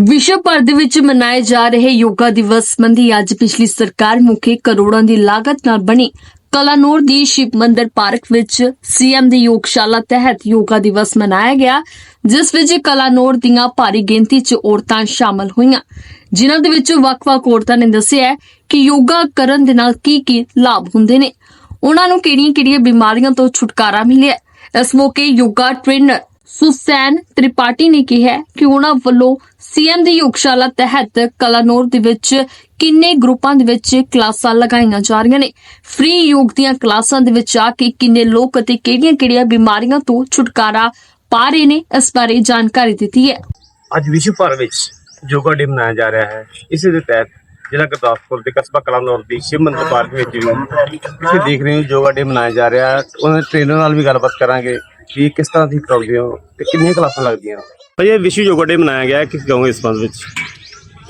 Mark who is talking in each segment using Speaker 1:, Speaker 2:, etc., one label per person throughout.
Speaker 1: ਵਿਸ਼ਵ ਭਰ ਦੇ ਵਿੱਚ ਮਨਾਏ ਜਾ ਰਹੇ ਯੋਗਾ ਦਿਵਸ ਸੰਬੰਧੀ ਅੱਜ ਪਿਛਲੀ ਸਰਕਾਰ ਮੁਖੇ ਕਰੋੜਾਂ ਦੀ ਲਾਗਤ ਨਾਲ ਬਣੀ। ਕਲਾਨੌਰ ਦੀ ਸ਼ਿਵ ਮੰਦਿਰ ਪਾਰਕ ਵਿੱਚ ਸੀਐਮ ਦੀ ਯੋਗਸ਼ਾਲਾ ਤਹਿਤ ਯੋਗਾ ਦਿਵਸ ਮਨਾਇਆ ਗਿਆ, ਜਿਸ ਵਿੱਚ ਕਲਾਨੌਰ ਦੀਆਂ ਭਾਰੀ ਗਿਣਤੀ 'ਚ ਔਰਤਾਂ ਸ਼ਾਮਲ ਹੋਈਆਂ। ਜਿਨ੍ਹਾਂ ਦੇ ਵਿੱਚ ਵੱਖ-ਵੱਖ ਔਰਤਾਂ ਨੇ ਦੱਸਿਆ ਕਿ ਯੋਗਾ ਕਰਨ ਦੇ ਨਾਲ ਕੀ-ਕੀ ਲਾਭ ਹੁੰਦੇ ਨੇ। ਉਹਨਾਂ ਨੂੰ ਕਿਹੜੀਆਂ-ਕਿਹੜੀਆਂ ਬਿਮਾਰੀਆਂ ਤੋਂ ਛੁਟਕਾਰਾ ਮਿਲਿਆ। ਇਸ ਮੌਕੇ ਯੋਗਾ ਟ੍ਰੇਨਰ ਸੁਸੈਨ ਤ੍ਰਿਪਾਠੀ ਨੇ ਕਿਹਾ ਕਿ ਉਹਨਾਂ ਵੱਲੋਂ ਸੀਐਮ ਦੀ ਯੋਗਸ਼ਾਲਾ ਤਹਿਤ ਕਲਾਨੌਰ ਦੇ ਵਿੱਚ ਕਿੰਨੇ ਗਰੁੱਪਾਂ ਦੇ ਵਿੱਚ ਕਲਾਸਾਂ ਲਗਾਈਆਂ ਜਾ ਰਹੀਆਂ ਨੇ? ਫ੍ਰੀ ਯੋਗ ਦੀਆਂ ਕਲਾਸਾਂ ਦੇ ਵਿੱਚ ਆ ਕੇ ਕਿੰਨੇ ਲੋਕ ਅਤੇ ਕਿਹੜੀਆਂ-ਕਿਹੜੀਆਂ ਬਿਮਾਰੀਆਂ ਤੋਂ ਛੁਟਕਾਰਾ ਪਾ ਰਹੇ ਨੇ? ਇਸ ਬਾਰੇ ਜਾਣਕਾਰੀ ਦਿੱਤੀ ਹੈ।
Speaker 2: ਅੱਜ ਵਿਸ਼ਵ ਭਰ ਵਿੱਚ ਯੋਗਾ ਡੇ ਮਨਾਇਆ ਜਾ ਰਿਹਾ ਹੈ। ਇਸੇ ਦੇ ਤਹਿਤ ਜ਼ਿਲ੍ਹਾ ਗੁਰਦਾਸਪੁਰ ਦੇ ਕਸਬਾ ਕਲਾਨੌਰ ਦੀ ਸ਼ਿਵ ਮੰਦਰ ਪਾਰਕ ਵਿੱਚ ਵੀ ਤੁਸੀਂ ਦੇਖ ਰਹੇ ਹੋ, ਯੋਗਾ ਡੇ ਮਨਾਇਆ ਜਾ ਰਿਹਾ ਹੈ। ਉਹਨਾਂ ਟ੍ਰੇਨਰ ਨਾਲ ਵੀ ਗੱਲਬਾਤ ਕਰਾਂਗੇ। ਕਿ ਕਿਸ ਤਰ੍ਹਾਂ ਦੀ ਕਰਾਉਂਦੇ ਹੋ ਤੇ ਕਿੰਨੀਆਂ ਕਲਾਸਾਂ ਲੱਗਦੀਆਂ? ਭਾਈ ਇਹ ਵਿਸ਼ਵ ਯੋਗਾ ਡੇ ਮਨਾਇਆ ਗਿਆ ਕਿਸ ਕਹੋਗੇ ਇਸ ਸੰਬੰਧ ਵਿੱਚ?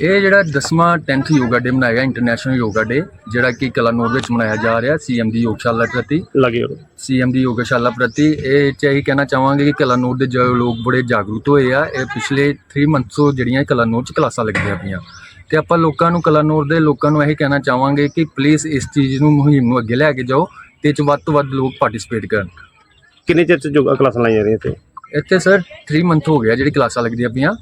Speaker 3: ਇਹ ਜਿਹੜਾ 10ਵਾਂ 10th ਯੋਗਾ ਡੇ ਮਨਾਇਆ ਗਿਆ ਇੰਟਰਨੈਸ਼ਨਲ ਯੋਗਾ ਡੇ ਜਿਹੜਾ ਕਿ ਕਲਾਨੌਰ ਵਿੱਚ ਮਨਾਇਆ ਜਾ ਰਿਹਾ ਸੀਐਮ ਦੀ ਯੋਗਸ਼ਾਲਾ ਪ੍ਰਤੀ।
Speaker 2: ਲੱਗੇ ਹੋ
Speaker 3: ਸੀਐਮ ਦੀ ਯੋਗਸ਼ਾਲਾ ਪ੍ਰਤੀ ਇਹ ਚ ਇਹੀ ਕਹਿਣਾ ਚਾਹਾਂਗੇ ਕਿ ਕਲਾਨੌਰ ਦੇ ਜੋ ਲੋਕ ਬੜੇ ਜਾਗਰੂਕ ਹੋਏ ਆ ਇਹ ਪਿਛਲੇ 3 ਮੰਥਸ ਤੋਂ ਜਿਹੜੀਆਂ ਕਲਾਨੌਰ ਚ ਕਲਾਸਾਂ ਲੱਗਦੀਆਂ ਪਈਆਂ। ਤੇ ਆਪਾਂ ਲੋਕਾਂ ਨੂੰ ਕਲਾਨੌਰ ਦੇ ਲੋਕਾਂ ਨੂੰ ਇਹੀ ਕਹਿਣਾ ਚਾਹਾਂਗੇ ਕਿ ਪਲੀਜ਼ ਇਸ ਚੀਜ਼ ਨੂੰ ਮੁਹਿੰਮ ਨੂੰ ਅੱਗੇ ਲੈ ਕੇ ਜਾਓ ਤੇ ਚ ਵੱਧ ਤੋਂ ਵੱਧ ਲੋਕ ਪਾਰਟਿਸਿਪੇਟ ਕਰਨ।
Speaker 2: ਕਿੰਨੇ ਚਿਰ ਚ ਯੋਗਾ ਕਲਾਸਾਂ ਲਾਈਆਂ ਜਾ ਰਹੀਆਂ ਤੇ
Speaker 3: ਇੱਥੇ ਸਰ 3 ਮੰਥ ਹੋ ਗਿਆ ਜਿਹੜੀ ਕਲਾਸਾਂ ਲੱਗਦੀਆਂ ਪਈਆਂ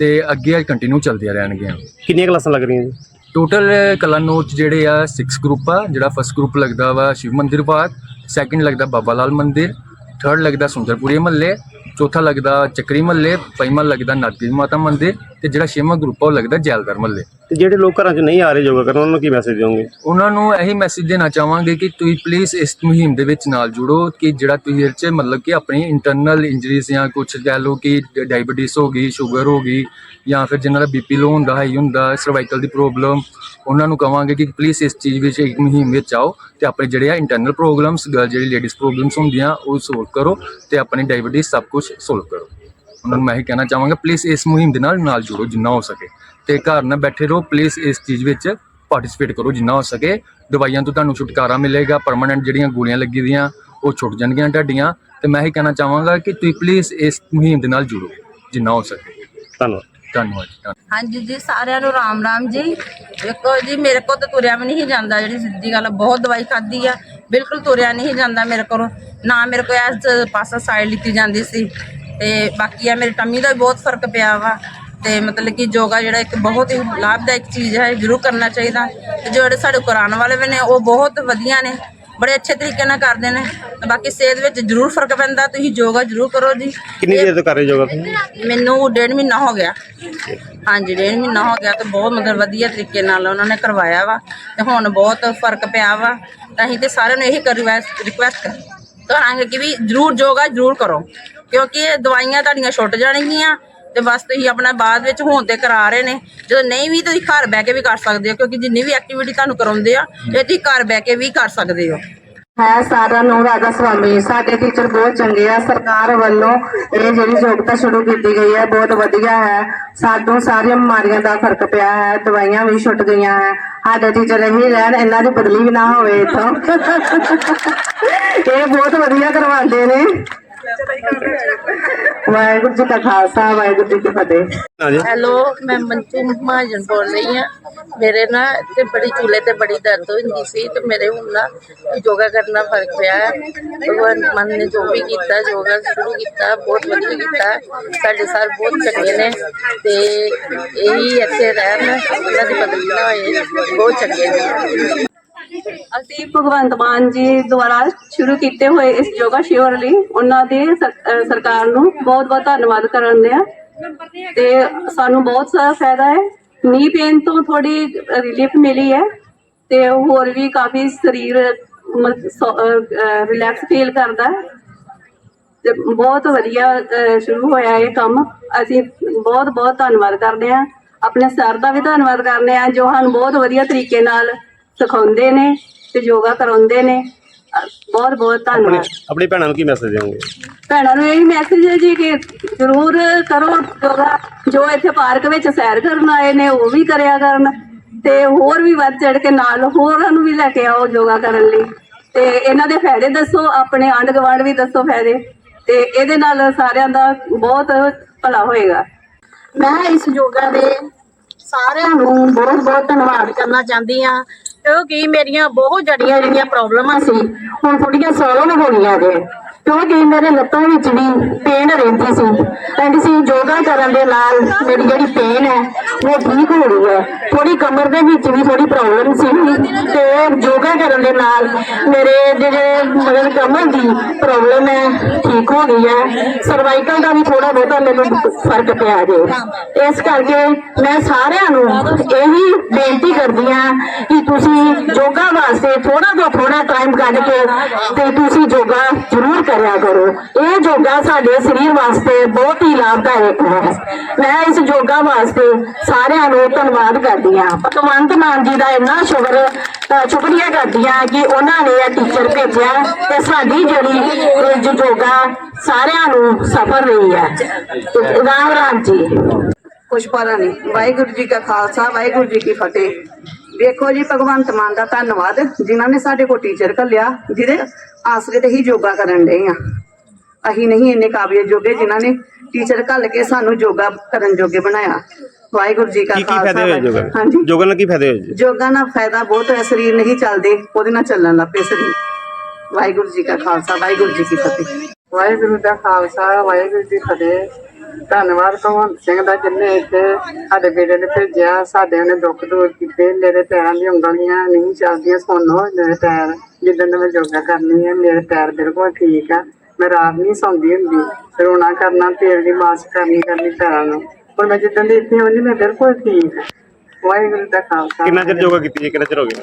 Speaker 3: ਤੇ ਅੱਗੇ ਕੰਟੀਨਿਊ ਚੱਲਦੀਆਂ ਰਹਿਣਗੀਆਂ।
Speaker 2: ਕਿੰਨੀਆਂ ਕਲਾਸਾਂ ਲੱਗ ਰਹੀਆਂ ਜੀ?
Speaker 3: ਟੋਟਲ ਕਲਾਨੌਰ 'ਚ ਜਿਹੜੇ ਆ 6 ਗਰੁੱਪ ਆ ਜਿਹੜਾ ਫਸਟ ਗਰੁੱਪ ਲੱਗਦਾ ਵਾ ਸ਼ਿਵ ਮੰਦਿਰ ਪਾਰਕ ਸੈਕਿੰਡ ਲੱਗਦਾ ਬਾਬਾ ਲਾਲ ਮੰਦਿਰ ਥਰਡ ਲੱਗਦਾ ਸੁੰਦਰਪੁਰੀ ਮਹੱਲੇ ਚੌਥਾ ਲੱਗਦਾ ਚੱਕਰੀ ਮਹੱਲੇ ਪੰਜਵਾਂ ਲੱਗਦਾ ਨਾਗੀ ਮਾਤਾ ਮੰਦਿਰ ਤੇ ਜਿਹੜਾ ਛੇਵਾਂ ਗਰੁੱਪ ਆ ਉਹ ਲੱਗਦਾ ਜੈਲਦਾਰ ਮਹੱਲੇ।
Speaker 2: ਤੇ ਜਿਹੜੇ ਲੋਕ ਘਰਾਂ 'ਚ ਨਹੀਂ ਆ ਰਹੇ ਯੋਗਾ ਕਰਨ ਉਹਨਾਂ ਨੂੰ ਕੀ ਮੈਸੇਜ ਦਿਓਗੇ?
Speaker 3: ਉਹਨਾਂ ਨੂੰ ਇਹੀ ਮੈਸੇਜ ਦੇਣਾ ਚਾਹਾਂਗੇ ਕਿ ਤੁਸੀਂ ਪਲੀਜ਼ ਇਸ ਮੁਹਿੰਮ ਦੇ ਵਿੱਚ ਨਾਲ ਜੁੜੋ ਕਿ ਜਿਹੜਾ ਤੁਸੀਂ ਇਹ 'ਚ ਮਤਲਬ ਕਿ ਆਪਣੀ ਇੰਟਰਨਲ ਇੰਜਰੀਜ਼ ਜਾਂ ਕੁਝ ਕਹਿ ਲਓ ਕਿ ਡਾਇਬੀਟੀਜ਼ ਹੋ ਗਈ ਸ਼ੂਗਰ ਹੋ ਗਈ ਜਾਂ ਫਿਰ ਜਿਨ੍ਹਾਂ ਦਾ ਬੀਪੀ ਲੋ ਹੁੰਦਾ ਹਾਈ ਹੁੰਦਾ ਸਰਵਾਈਕਲ ਦੀ ਪ੍ਰੋਬਲਮ ਉਹਨਾਂ ਨੂੰ ਕਹਾਂਗੇ ਕਿ ਪਲੀਜ਼ ਇਸ ਚੀਜ਼ ਵਿੱਚ ਇੱਕ ਮੁਹਿੰਮ ਵਿੱਚ ਆਓ ਤੇ ਆਪਣੇ ਜਿਹੜੇ ਆ ਇੰਟਰਨਲ ਪ੍ਰੋਬਲਮਸ ਜਿਹੜੀ ਲੇਡੀਜ਼ ਪ੍ਰੋਬਲਮਸ ਹੁੰਦੀਆਂ ਉਹ ਸੋਲਵ ਕਰੋ ਤੇ ਆਪਣੀ ਡਾਇਬੀਟੀਜ਼ ਸਭ ਕੁਝ ਸੋਲਵ ਕਰੋ। ਉਹਨਾਂ ਨੂੰ ਮੈਂ ਇਹ ਕਹਿਣਾ ਚਾਹਾਂਗਾ ਪਲੀਜ਼ ਇਸ ਮੁਹਿੰਮ ਦੇ ਨਾਲ ਨਾਲ ਜੁੜੋ ਜਿੰਨਾ ਹੋ ਸਕੇ। ਤੇ ਘਰ ਨਾ ਬੈਠੇ ਰਹੋ ਪਲੀਜ਼ ਇਸ ਚੀਜ਼ ਵਿੱਚ ਪਾਰਟਿਸਿਪੇਟ ਕਰੋ ਜਿੰਨਾ ਹੋ ਸਕੇ। ਦਵਾਈਆਂ ਤੋਂ ਤੁਹਾਨੂੰ ਛੁਟਕਾਰਾ ਮਿਲੇਗਾ ਪਰਮਾਨੈਂਟ ਜਿਹੜੀਆਂ ਗੋਲੀਆਂ ਲੱਗੀ ਦੀਆਂ ਉਹ ਛੁੱਟ ਜਾਣਗੀਆਂ ਤੁਹਾਡੀਆਂ। ਤੇ ਮੈਂ ਇਹ ਕਹਿਣਾ ਚਾਹਾਂਗਾ ਕਿ ਤੁਸੀਂ ਪਲੀਜ਼ ਇਸ ਮੁਹਿੰਮ ਦੇ ਨਾਲ ਜੁੜੋ ਜਿੰਨਾ ਹੋ ਸਕੇ।
Speaker 2: ਧੰਨਵਾਦ।
Speaker 3: ਧੰਨਵਾਦ ਜੀ,
Speaker 4: ਹਾਂਜੀ ਜੀ ਸਾਰਿਆਂ ਨੂੰ ਰਾਮ ਰਾਮ ਜੀ। ਦੇਖੋ ਜੀ ਮੇਰੇ ਕੋਲ ਤਾਂ ਤੁਰਿਆ ਵੀ ਨਹੀਂ ਜਾਂਦਾ ਜਿਹੜੀ ਸਿੱਧੀ ਗੱਲ ਆ, ਬਹੁਤ ਦਵਾਈ ਖਾਧੀ ਆ। ਬਿਲਕੁਲ ਤੁਰਿਆ ਨਹੀਂ ਜਾਂਦਾ ਮੇਰੇ ਕੋਲੋਂ। ਨਾ ਮੇਰੇ ਕੋਲ ਇਸ ਪਾਸਾ ਸਾਈਡ ਲਿੱਤੀ ਜਾਂਦੀ ਸੀ। ਤੇ ਬਾਕੀ ਆ ਮੇਰੀ ਟੰਮੀ ਦਾ ਵੀ ਬਹੁਤ ਫ਼ਰਕ ਪਿਆ ਵਾ। ਤੇ ਮਤਲਬ ਕਿ ਯੋਗਾ ਜਿਹੜਾ ਇੱਕ ਬਹੁਤ ਹੀ ਲਾਭਦਾਇਕ ਚੀਜ਼ ਹੈ ਜ਼ਰੂਰ ਕਰਨਾ ਚਾਹੀਦਾ। ਤੇ ਜਿਹੜੇ ਸਾਡੇ ਕੁਰਾਨ ਵਾਲੇ ਵੀ ਨੇ ਉਹ ਬਹੁਤ ਵਧੀਆ ਨੇ ਬੜੇ ਅੱਛੇ ਤਰੀਕੇ ਨਾਲ ਕਰਦੇ ਨੇ। ਤੇ ਬਾਕੀ ਸਿਹਤ ਵਿੱਚ ਜ਼ਰੂਰ ਫ਼ਰਕ ਪੈਂਦਾ ਤੁਸੀਂ ਯੋਗਾ ਜ਼ਰੂਰ ਕਰੋ ਜੀ।
Speaker 2: ਕਿੰਨੀ ਦੇਰ ਤੋਂ ਕਰ ਰਹੇ ਯੋਗਾ ਤੁਸੀਂ?
Speaker 4: ਮੈਨੂੰ ਡੇਢ ਮਹੀਨਾ ਹੋ ਗਿਆ। ਹਾਂਜੀ ਡੇਢ ਮਹੀਨਾ ਹੋ ਗਿਆ ਤੇ ਬਹੁਤ ਮਤਲਬ ਵਧੀਆ ਤਰੀਕੇ ਨਾਲ ਉਹਨਾਂ ਨੇ ਕਰਵਾਇਆ ਵਾ। ਤੇ ਹੁਣ ਬਹੁਤ ਫ਼ਰਕ ਪਿਆ ਵਾ। ਤਾਂ ਅਸੀਂ ਤੇ ਸਾਰਿਆਂ ਨੂੰ ਇਹੀ ਰਿਕੁਐਸਟ ਕਰਾਂਗੇ ਕਿ ਵੀ ਜਰੂਰ ਯੋਗਾ ਜਰੂਰ ਕਰੋ। ਕਿਉਂਕਿ ਇਹ ਦਵਾਈਆਂ ਤੁਹਾਡੀਆਂ ਛੁੱਟ ਜਾਣਗੀਆਂ ਤੇ ਬਸ ਤੁਸੀਂ ਆਪਣਾ ਬਾਅਦ ਵਿੱਚ ਹੋਣ ਤੇ ਕਰਾ ਰਹੇ ਨੇ। ਜਦੋਂ ਨਹੀਂ ਵੀ ਤੁਸੀਂ ਘਰ ਬਹਿ ਕੇ ਵੀ ਕਰ ਸਕਦੇ ਹੋ, ਕਿਉਂਕਿ ਜਿੰਨੀ ਵੀ ਐਕਟੀਵਿਟੀ ਤੁਹਾਨੂੰ ਕਰਾਉਂਦੇ ਆ, ਇਹ ਤੁਸੀਂ ਘਰ ਬਹਿ ਕੇ ਵੀ ਕਰ ਸਕਦੇ ਹੋ।
Speaker 5: ਹੈ ਸਾਰਿਆਂ ਨੂੰ ਰਾਧਾ ਸਵਾਮੀ ਸਾਡੇ ਟੀਚਰ ਬਹੁਤ ਚੰਗੇ ਆ, ਸਰਕਾਰ ਵੱਲੋਂ ਇਹ ਜਿਹੜੀ ਯੋਗਤਾ ਸ਼ੁਰੂ ਕੀਤੀ ਗਈ ਹੈ, ਬਹੁਤ ਵਧੀਆ ਹੈ। ਸਾਨੂੰ ਸਾਰੀਆਂ ਬਿਮਾਰੀਆਂ ਦਾ ਫ਼ਰਕ ਪਿਆ ਹੈ, ਦਵਾਈਆਂ ਵੀ ਛੁੱਟ ਗਈਆਂ ਹੈ। ਸਾਡੇ ਟੀਚਰ ਇਹੀ ਰਹਿਣ, ਇਹਨਾਂ ਦੀ ਬਦਲੀ ਵੀ ਨਾ ਹੋਵੇ ਇਥੋਂ। ਇਹ ਬਹੁਤ ਵਧੀਆ ਕਰਵਾਉਂਦੇ ਨੇ। ਵਾਹਿਗੁਰੂ ਜੀ ਕਾ ਖਾਲਸਾ ਵਾਹਿਗੁਰੂ ਜੀ ਕੀ ਫਤਿਹ।
Speaker 2: ਹਾਂਜੀ।
Speaker 6: ਹੈਲੋ ਮੈਂ ਮੰਚੂ ਮਹਾਜਨ ਬੋਲ ਰਹੀ ਹਾਂ। ਮੇਰੇ ਨਾ ਤੇ ਬੜੀ ਚੂਲੇ ਤੇ ਬੜੀ ਦਰਦ ਹੁੰਦੀ ਸੀ ਤੇ ਮੇਰੇ ਹੁਣ ਨਾ ਯੋਗਾ ਕਰਨਾ ਫ਼ਰਕ ਪਿਆ ਹੈ। ਭਗਵਾਨ ਮਨ ਨੇ ਜੋ ਵੀ ਕੀਤਾ ਯੋਗਾ ਸ਼ੁਰੂ ਕੀਤਾ ਬਹੁਤ ਵਧੀਆ ਕੀਤਾ। ਸਾਡੇ ਸਰ ਬਹੁਤ ਚੰਗੇ ਨੇ ਤੇ ਇਹੀ ਇੱਥੇ ਰਹਿਣ ਉਹਨਾਂ ਦੀ ਬਦਲੀ ਨਾ ਹੋਏ ਬਹੁਤ ਚੰਗੇ ਨੇ।
Speaker 7: ਅਸੀਂ ਭਗਵੰਤ ਮਾਨ ਜੀ ਦੁਆਰਾ ਸ਼ੁਰੂ ਕੀਤੇ ਹੋਏ ਇਸ ਯੋਗਾ ਸ਼ਿਵਰ ਲਈ, ਉਹਨਾਂ ਦੇ ਸਰਕਾਰ ਨੂੰ ਬਹੁਤ ਬਹੁਤ ਧੰਨਵਾਦ ਕਰਨ ਆ ਤੇ ਸਾਨੂੰ ਬਹੁਤ ਸਾਰਾ ਫਾਇਦਾ ਹੈ। ਨੀ ਪੇਨ ਤੋਂ ਥੋੜੀ ਰਿਲੀਫ ਮਿਲੀ ਹੈ ਤੇ ਹੋਰ ਵੀ ਕਾਫੀ ਸਰੀਰ ਰਿਲੈਕਸ ਫੀਲ ਕਰਦਾ ਤੇ ਬਹੁਤ ਵਧੀਆ ਸ਼ੁਰੂ ਹੋਇਆ ਇਹ ਕੰਮ। ਅਸੀਂ ਬਹੁਤ ਬਹੁਤ ਧੰਨਵਾਦ ਕਰਦੇ ਹਾਂ। ਆਪਣੇ ਸਰ ਦਾ ਵੀ ਧੰਨਵਾਦ ਕਰਦੇ ਹਾਂ ਜੋ ਸਾਨੂੰ ਬਹੁਤ ਵਧੀਆ ਤਰੀਕੇ ਨਾਲ ਸਿਖਾਉਂਦੇ ਨੇ ਤੇ ਯੋਗਾ ਕਰਾਉਂਦੇ ਨੇ। ਬਹੁਤ ਬਹੁਤ ਧੰਨਵਾਦ।
Speaker 2: ਆਪਣੀ ਭੈਣਾਂ ਨੂੰ ਕੀ ਮੈਸੇਜ ਦਿਓਗੇ?
Speaker 7: ਭੈਣਾਂ ਨੂੰ ਇਹ ਮੈਸੇਜ ਹੈ ਜੀ ਕਿ ਜ਼ਰੂਰ ਕਰੋ ਯੋਗਾ। ਜੋ ਇੱਥੇ ਪਾਰਕ ਵਿੱਚ ਸੈਰ ਕਰਨ ਆਏ ਨੇ ਉਹ ਵੀ ਕਰਿਆ ਕਰਨ। ਤੇ ਹੋਰ ਵੀ ਵੱਧ ਚੜ ਕੇ ਨਾਲ ਹੋਰਾਂ ਨੂੰ ਵੀ ਲੈ ਕੇ ਆਓ ਯੋਗਾ ਕਰਨ ਲਈ। ਤੇ ਇਹਨਾਂ ਦੇ ਫਾਇਦੇ ਦੱਸੋ ਆਪਣੇ ਆਂਢ ਗੁਆਂਢ ਵੀ ਦੱਸੋ ਫਾਇਦੇ। ਤੇ ਇਹਦੇ ਨਾਲ ਸਾਰਿਆਂ ਦਾ ਬਹੁਤ ਭਲਾ ਹੋਏਗਾ।
Speaker 8: ਮੈਂ ਇਸ ਯੋਗਾ ਦੇ ਸਾਰਿਆਂ ਨੂੰ ਬਹੁਤ ਬਹੁਤ ਧੰਨਵਾਦ ਕਰਨਾ ਚਾਹੁੰਦੀ ਹਾਂ। ਕਿਉਂਕਿ ਮੇਰੀਆਂ ਬਹੁਤ ਜੜੀਆਂ ਜਿਹੜੀਆਂ ਪ੍ਰੋਬਲਮਾਂ ਸੀ, ਹੁਣ ਥੋੜੀਆਂ ਸੋਲਵ ਹੋ ਗਈਆਂ ਜੇ। ਕਿਉਂਕਿ ਮੇਰੇ ਲੱਤਾਂ ਵਿੱਚ ਵੀ ਪੇਨ ਰਹਿੰਦੀ ਸੀ। ਕਹਿੰਦੀ ਸੀ ਯੋਗਾ ਕਰਨ ਦੇ ਨਾਲ ਮੇਰੀ ਜਿਹੜੀ ਪੇਨ ਹੈ, ਉਹ ਠੀਕ ਹੋ ਰਹੀ ਹੈ। ਥੋੜੀ ਕਮਰ ਦੇ ਵਿੱਚ ਵੀ ਥੋੜੀ ਪ੍ਰੋਬਲਮ ਸੀ। ਤੇ ਯੋਗਾ ਕਰਨ ਦੇ ਨਾਲ ਮੇਰੇ ਜਿਹੜੇ ਮਗਰ ਕਮਰ ਦੀ ਪ੍ਰੋਬਲਮ ਹੈ, ਠੀਕ ਹੋ ਗਈ ਹੈ। ਸਰਵਾਈਕਲ ਦਾ ਵੀ ਥੋੜਾ ਬਹੁਤਾ ਮੈਨੂੰ ਫ਼ਰਕ ਪਿਆ ਜੇ। ਇਸ ਕਰਕੇ ਮੈਂ ਸਾਰਿਆਂ ਨੂੰ ਇਹੀ ਬੇਨਤੀ ਕਰਦੀ ਹਾਂ ਕਿ ਤੁਸੀਂ ਯੋਗਾ ਵਾਸਤੇ ਥੋੜਾ ਤੋਂ ਥੋੜਾ ਟਾਈਮ ਕੱਢ ਕੇ ਤੇ ਤੁਸੀਂ ਯੋਗਾ ਜ਼ਰੂਰ ਕਰਿਆ ਕਰੋ। ਇਹ ਯੋਗਾ ਸਾਡੇ ਸਰੀਰ ਵਾਸਤੇ ਬਹੁਤ ਹੀ ਲਾਭਦਾਇਕ ਹੈ। ਮੈਂ ਇਸ ਯੋਗਾ ਵਾਸਤੇ ਸਾਰਿਆਂ ਨੂੰ ਧੰਨਵਾਦ ਕਰਦੀ ਹਾਂ। ਭਗਵੰਤ ਮਾਨ ਜੀ ਦਾ ਇੰਨਾ ਸ਼ੁਕਰ ਸ਼ੁਕਰੀਆ ਕਰਦੀ ਹਾਂ ਕਿ ਉਹਨਾਂ ਨੇ ਇਹ ਟੀਚਰ ਭੇਜਿਆ ਤੇ ਸਾਡੀ ਜਿਹੜੀ ਯੋਗਾ ਸਾਰਿਆਂ ਨੂੰ ਸਫਲ ਰਹੀ ਹੈ। ਰਾਮ ਰਾਮ ਜੀ।
Speaker 5: ਪੁਸ਼ਪਾ ਰਾਣੀ ਵਾਹਿਗੁਰੂ ਜੀ ਕਾ ਖਾਲਸਾ, ਵਾਹਿਗੁਰੂ ਜੀ ਕੀ ਫਤਿਹ। ਵੇਖੋ ਜੀ ਭਗਵੰਤ ਮਾਨ ਦਾ ਧੰਨਵਾਦ ਜਿਨ੍ਹਾਂ ਨੇ ਸਾਡੇ ਕੋਲ ਟੀਚਰ ਘੱਲਿਆ ਜਿਹਦੇ ਆਸਰੇ ਤੇ ਹੀ ਯੋਗਾ ਕਰਨ ਡਏ ਆ। ਅਸੀਂ ਨਹੀਂ ਇੰਨੇ ਕਾਬਿਲ ਜੋਗੇ ਜਿਨ੍ਹਾਂ ਨੇ ਟੀਚਰ ਘੱਲ ਕੇ ਸਾਨੂੰ ਯੋਗਾ ਕਰਨ ਜੋਗੇ ਬਣਾਇਆ। ਵਾਹਿਗੁਰੂ ਜੀ ਕਾ
Speaker 2: ਕੀ ਕੀ ਫਾਇਦੇ ਹੋਏ ਯੋਗਾ
Speaker 5: ਖਾਲਸਾ ਹਾਂਜੀ।
Speaker 2: ਯੋਗਾ ਨਾਲ ਕੀ ਫਾਇਦੇ ਹੋਏ ਜੀ?
Speaker 5: ਯੋਗਾ ਨਾਲ ਫਾਇਦਾ ਬਹੁਤ ਹੈ ਸਰੀਰ ਨਹੀਂ ਚੱਲਦੇ ਉਹਦੇ ਨਾਲ ਚੱਲਣ ਲੱਗ ਪਏ ਸਰੀਰ। ਵਾਹਿਗੁਰੂ ਜੀ ਕਾ ਖਾਲਸਾ ਵਾਹਿਗੁਰੂ ਜੀ ਕੀ ਫਤਿਹ।
Speaker 9: ਵਾਹਿਗੁਰੂ ਦਾ ਖਾਲਸਾ ਵਾਹਿਗੁਰੂ ਜੀ ਫਤਿਹ। ਧੰਨਵਾਦ ਭਗਵੰਤ ਸਿੰਘ ਦਾ ਜਿੰਨੇ ਇੱਥੇ ਸਾਡੇ ਬੇਟੇ ਨੇ ਭੇਜਿਆ ਸਾਡੇ ਉਹਨੇ ਦੁੱਖ ਦੂਰ ਕੀਤੇ ਮੇਰੇ ਪੈਰਾਂ ਦੀਆਂ ਉਂਗਲੀਆਂ ਨਹੀਂ ਚੱਲਦੀਆਂ ਸੁੰਨ ਹੋ ਮੇਰੇ ਪੈਰ ਜਿੱਦਣ ਦਾ ਮੈਂ ਯੋਗਾ ਕਰਨੀ ਹੈ ਮੇਰੇ ਪੈਰ ਬਿਲਕੁਲ ਠੀਕ ਆ ਮੈਂ ਰਾਤ ਨਹੀਂ ਸੌਂਦੀ ਹੁੰਦੀ ਰੋਣਾ ਕਰਨਾ ਤੇਲ ਦੀ ਮਾਲਿਸ਼ ਕਰਨੀ ਕਰਨੀ ਪੈਰਾਂ ਨੂੰ ਹੁਣ ਮੈਂ ਜਿੱਦਣ ਦੀ ਇੱਥੇ ਆਉਂਦੀ ਮੈਂ ਬਿਲਕੁਲ ਠੀਕ ਆ। ਵਾਹਿਗੁਰੂ ਦਾ ਖਾਲਸਾ।
Speaker 2: ਕਿੰਨਾ ਚਿਰ ਯੋਗਾ ਕੀਤੀ ਜੀ? ਕਿੰਨਾ ਚਿਰ ਹੋ ਗਿਆ?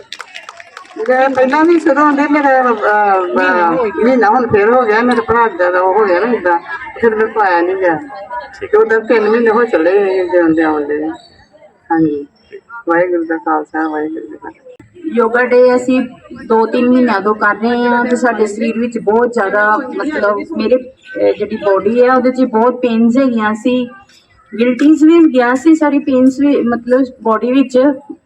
Speaker 9: ਮੈਂ ਪਹਿਲਾਂ ਵੀ ਸ਼ੁਰੂ ਹੁੰਦੇ ਮੇਰੇ ਮਹੀਨਾ ਹੁਣ ਫੇਰ ਹੋ ਗਿਆ ਮੇਰੇ ਭਰਾ ਦਾ ਉਹ ਹੋ ਗਿਆ ਨਾ ਇਦਾਂ ਫਿਰ ਮੈਂ ਪਾਇਆ ਨਹੀਂ ਗਿਆ। ਤੇ ਉਦੋਂ ਤਿੰਨ ਮਹੀਨੇ ਹੋ ਚੱਲੇ ਜਿਉਂਦੇ ਆਉਂਦੇ ਹਾਂਜੀ। ਵਾਹਿਗੁਰੂ ਦਾ ਖਾਲਸਾ ਵਾਹਿਗੁਰੂ ਜੀ ਕੀ ਫਤਿਹ।
Speaker 8: ਯੋਗਾ ਡੇ ਅਸੀਂ 2-3 ਮਹੀਨਿਆਂ ਤੋਂ ਕਰ ਰਹੇ ਹਾਂ ਤੇ ਸਾਡੇ ਸਰੀਰ ਵਿੱਚ ਬਹੁਤ ਜ਼ਿਆਦਾ ਮਤਲਬ ਮੇਰੇ ਜਿਹੜੀ ਬੋਡੀ ਹੈ ਉਹਦੇ 'ਚ ਬਹੁਤ ਪੇਨਸ ਹੈਗੀਆਂ ਸੀ। ਗਿਲਟੀਜ਼ ਵੀ ਗਿਆ ਸੀ ਸਾਰੀ ਪੇਨਸ ਵੀ ਮਤਲਬ ਬੋਡੀ ਵਿੱਚ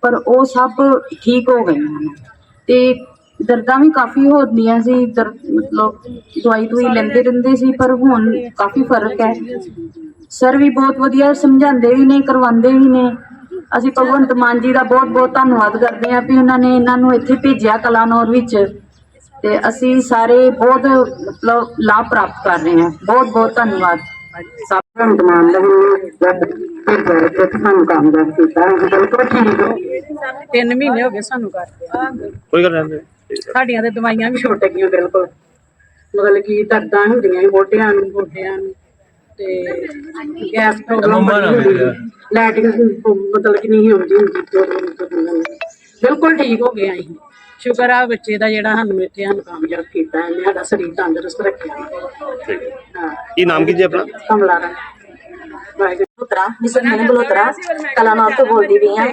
Speaker 8: ਪਰ ਉਹ ਸਭ ਠੀਕ ਹੋ ਗਈਆਂ ਹਨ ਤੇ ਦਰਦਾਂ ਵੀ ਕਾਫੀ ਹੁੰਦੀਆਂ ਸੀ ਦਰਦ ਮਤਲਬ ਦਵਾਈ ਦਵਾਈ ਲੈਂਦੇ ਰਹਿੰਦੇ ਸੀ ਪਰ ਹੁਣ ਕਾਫੀ ਫ਼ਰਕ ਹੈ। ਸਰ ਵੀ ਬਹੁਤ ਵਧੀਆ ਸਮਝਾਉਂਦੇ ਵੀ ਨੇ ਕਰਵਾਉਂਦੇ ਵੀ ਨੇ। ਅਸੀਂ ਭਗਵੰਤ ਮਾਨ ਜੀ ਦਾ ਬਹੁਤ ਬਹੁਤ ਧੰਨਵਾਦ ਕਰਦੇ ਹਾਂ ਵੀ ਉਹਨਾਂ ਨੇ ਇਹਨਾਂ ਨੂੰ ਇੱਥੇ ਭੇਜਿਆ ਕਲਾਨੌਰ ਵਿੱਚ। ਤੇ ਅਸੀਂ ਸਾਰੇ ਬਹੁਤ ਮਤਲਬ ਲਾਭ ਪ੍ਰਾਪਤ ਕਰ ਰਹੇ ਹਾਂ। ਬਹੁਤ ਬਹੁਤ ਧੰਨਵਾਦ। ਸਭ
Speaker 9: ਭਗਵੰਤ ਮਾਨ ਦਾ ਵੀ ਸਾਨੂੰ ਕਾਮਯਾਬ ਕੀਤਾ ਬਿਲਕੁਲ ਠੀਕ ਹੋ
Speaker 10: ਤਿੰਨ ਮਹੀਨੇ ਹੋ ਗਏ ਸਾਨੂੰ ਕਰਦੇ
Speaker 2: ਕੋਈ ਗੱਲ ਨਹੀਂ।
Speaker 10: ਸਾਡੀਆਂ ਤੇ ਦਵਾਈਆਂ ਵੀ
Speaker 9: ਛੁੱਟ ਗਈਆਂ ਬਿਲਕੁਲ। ਮਤਲਬ ਕਿ ਦਰਦਾਂ ਹੁੰਦੀਆਂ ਸੀ ਮੋਢਿਆਂ ਨੂੰ
Speaker 10: ਗੋਡਿਆਂ ਨੂੰ। ਤੇ ਗੈਸ ਪ੍ਰੋਬਲਮ ਲੈਟਿੰਗ ਮਤਲਬ ਕਿ ਨਹੀਂ ਹੁੰਦੀ ਹੁੰਦੀ ਪ੍ਰੋਬਲਮ ਤੋਂ ਬੰਦਾ ਬਿਲਕੁਲ ਠੀਕ ਹੋ ਗਏ ਅਸੀਂ ਸ਼ੁਕਰ ਆ ਬੱਚੇ ਦਾ ਜਿਹੜਾ ਸਾਨੂੰ ਇੱਥੇ ਸਾਨੂੰ ਕਾਮਯਾਬ ਕੀਤਾ ਇਹਨੇ ਸਾਡਾ ਸਰੀਰ ਤੰਦਰੁਸਤ ਰੱਖਿਆ। ਹਾਂ।
Speaker 2: ਕੀ ਨਾਮ ਕੀ ਜੀ ਆਪਣਾ?
Speaker 10: ਕਮਲਾ ਰਾਣੀ। ਵਾਹਿਗੁਰੂ।
Speaker 8: ਬਲੋਤਰਾ ਮਿਸਨ ਬਲੋਤਰਾ ਕਲਾਨਾਰ ਤੋਂ ਬੋਲਦੀ ਵੀ ਹਾਂ।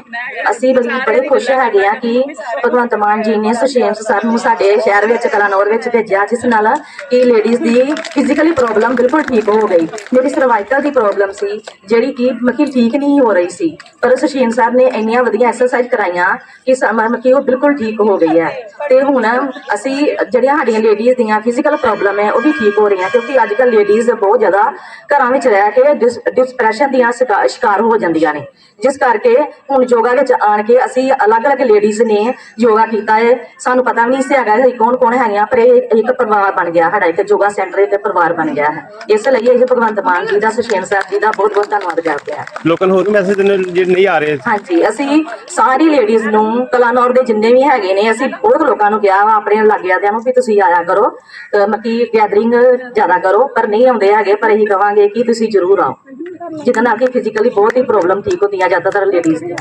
Speaker 8: ਅਸੀਂ ਬੜੇ ਖੁਸ਼ ਹੈਗੇ ਆ ਕਿ ਭਗਵੰਤ ਮਾਨ ਜੀ ਨੇ ਸੁਸ਼ੇਸ਼ ਸਰ ਨੂੰ ਸਾਡੇ ਸ਼ਹਿਰ ਵਿੱਚ, ਕਲਾਨੌਰ ਵਿੱਚ ਭੇਜਿਆ, ਜਿਸ ਨਾਲ ਕਿ ਲੇਡੀਜ਼ ਦੀ ਫਿਜ਼ੀਕਲੀ ਪ੍ਰੋਬਲਮ ਬਿਲਕੁਲ ਠੀਕ ਹੋ ਗਈ। ਮੇਰੀ ਸਰਵਾਈਕਲ ਦੀ ਪ੍ਰੋਬਲਮ ਸੀ, ਜਿਹੜੀ ਕਿ ਮੱਕੀ ਠੀਕ ਨਹੀਂ ਹੋ ਰਹੀ ਸੀ। ਪਰ ਸੁਸ਼ੇਨ ਸਰ ਨੇ ਇੰਨੀਆਂ ਵਧੀਆ ਐਕਸਰਸਾਈਜ਼ ਕਰਾਈਆਂ ਕਿ ਮੱਕੀ ਉਹ ਬਿਲਕੁਲ ਠੀਕ ਹੋ ਗਈ ਹੈ। ਤੇ ਹੁਣ ਅਸੀਂ ਜਿਹੜੀਆਂ ਸਾਡੀਆਂ ਲੇਡੀਜ਼ ਦੀਆਂ ਫਿਜ਼ੀਕਲ ਪ੍ਰੋਬਲਮ ਹੈ, ਉਹ ਵੀ ਠੀਕ ਹੋ ਰਹੀਆਂ, ਕਿਉਂਕਿ ਅੱਜ ਕੱਲ ਲੇਡੀਜ਼ ਬਹੁਤ ਜ਼ਿਆਦਾ ਘਰਾਂ ਵਿੱਚ ਰਹਿ ਕੇ ਡਿਸਪ੍ਰੈਸ਼ਨ ਦੀਆਂ ਸ਼ਿਕਾ- ਸ਼ਿਕਾਰ ਹੋ ਜਾਂਦੀਆਂ ਨੇ। ਜਿਸ ਕਰਕੇ ਹੁਣ ਯੋਗਾ ਵਿੱਚ ਆਣ ਕੇ ਅਸੀਂ ਅਲੱਗ-ਅਲੱਗ ਲੇਡੀਜ਼ ਨੇ ਯੋਗਾ ਕੀਤਾ ਹੈ ਸਾਨੂੰ ਪਤਾ ਵੀ ਨਹੀਂ ਸੀ ਹੈਗਾ ਅਸੀਂ ਕੌਣ ਕੌਣ ਹੈਗੀਆਂ ਪਰ ਇਹ ਇੱਕ ਪਰਿਵਾਰ ਬਣ ਗਿਆ ਸਾਡਾ ਇੱਕ ਯੋਗਾ ਸੈਂਟਰ ਇੱਕ ਪਰਿਵਾਰ ਬਣ ਗਿਆ ਹੈ। ਇਸ ਲਈ ਇਹ ਭਗਵੰਤ ਮਾਨ ਜੀ ਦਾ ਸੁਸ਼ੇਨ ਸਰ ਜੀ ਦਾ ਬਹੁਤ ਬਹੁਤ ਧੰਨਵਾਦ ਕਰਦੇ ਹਾਂ।
Speaker 2: ਲੋਕਾਂ ਨੂੰ ਹੋਰ ਮੈਸੇਜ ਜਿਹੜੇ ਨਹੀਂ ਆ ਰਹੇ?
Speaker 8: ਹਾਂਜੀ ਅਸੀਂ ਸਾਰੀ ਲੇਡੀਜ਼ ਨੂੰ ਕਲਾਨੌਰ ਦੇ ਜਿੰਨੇ ਵੀ ਹੈਗੇ ਨੇ ਅਸੀਂ ਬਹੁਤ ਲੋਕਾਂ ਨੂੰ ਕਿਹਾ ਵਾ ਆਪਣੇ ਲਾਗਿਆਦਿਆਂ ਨੂੰ ਵੀ ਤੁਸੀਂ ਆਇਆ ਕਰੋ। ਮੱਕੀ ਗੈਦਰਿੰਗ ਜ਼ਿਆਦਾ ਕਰੋ ਪਰ ਨਹੀਂ ਆਉਂਦੇ ਹੈਗੇ ਪਰ ਅਸੀਂ ਕਵਾਂਗੇ ਕਿ ਤੁਸੀਂ ਜ਼ਰੂਰ ਆਓ। ਨਾਲ ਕਿ ਫਿਜ਼ੀਕਲੀ ਬਹੁਤ ਹੀ ਪ੍ਰੋਬਲਮ ਠੀਕ ਹੁੰਦੀਆਂ ਜ਼ਿਆਦਾਤਰ ਲੇਡੀਜ਼ ਦੀਆਂ।